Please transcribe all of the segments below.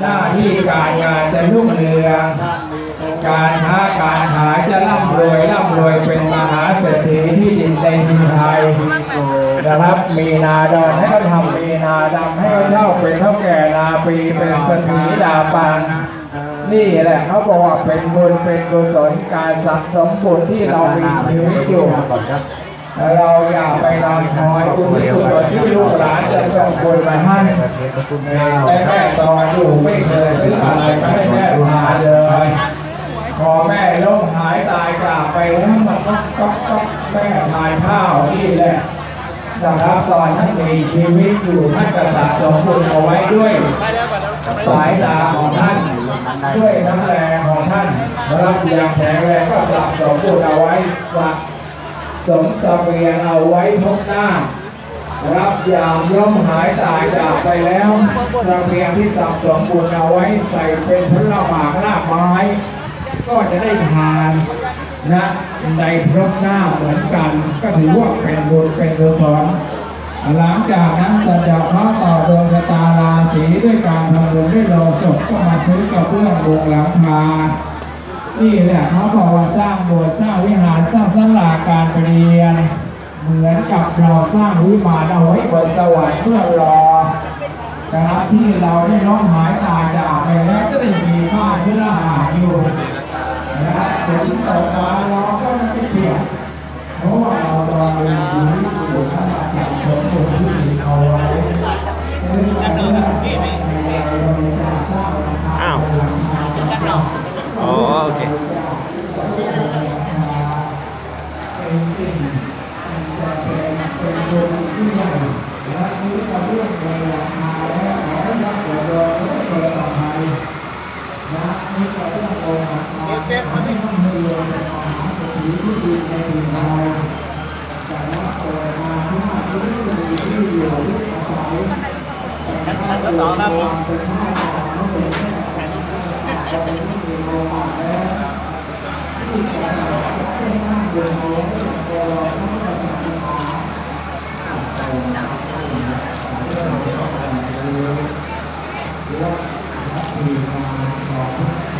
หน้าที่การงานจะรุ่งเรืองการค้าการขายจะร่ำรวยร่ำรวยเป็นมหาเศรษฐีที่ดินในดินไทยนะครับมีนาดอนให้เขาทำมีนาดำให้เขาเช่าเป็นเท่าแก่นาปีเป็นสถีดาปังนี่แหละเขาบอกว่าเป็นบุญเป็นกุศลการสะสมบุญที่เรามีชีวิตอยู่ เราอย่าไปนอนคอยบุญกุศลที่ลูกหลานจะส่งบุญมาให้แต่แม่ตอนอยู่ไม่เคยซื้ออะไรมาให้แม่ทาเลยพอแม่ล้มหายตายจากไปแล้วมันก็ก็ก็แม่ทานข้าวนี่แหละนะครับตอนท่านมีชีวิตอยู่ท่านก็สะสมบุญเอาไว้ด้วย สายตาของท่านด้วยน้ำแรงของท่านรับอย่างแข็งแรงก็สะสมบุญเอาไว้สะ สมเสียงเอาไว้ทุกหน้า รับยามย่อมหายตายจากไปแล้วเสียงที่สะสมบุญเอาไว้ใส่เป็นผลหมากราไม้ ก็จะได้ทานนะในพรบหน้าเหมือนกัน ก็ถือว่าเป็นบุญเป็นกุศลหลังจากนั้นสัจจะพระต่อดวงชะตาราศีด้วยการทำบุญด้วยโลศพก็มาซื้อกระเบื้องมุงหลังคา นี่แหละเขาบอกว่าสร้างโบสถ์สร้างวิหารสร้างศาลาการปรเรียน เหมือนกับเราสร้างวิมานเอาไว้บนสวรรค์เพื่อรอนะครับที่เราได้น้องหายตายจากไปแล้วก็ไแล้วที่จะสร้างบุญเอาไว้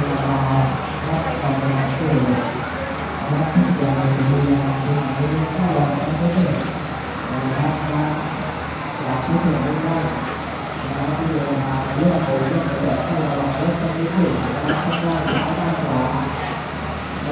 วเราพระพุทธศาสนาหรือว่าพระ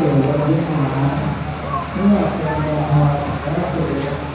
สู่วันนี้มาเมื่อเป็นวานพระเจ้า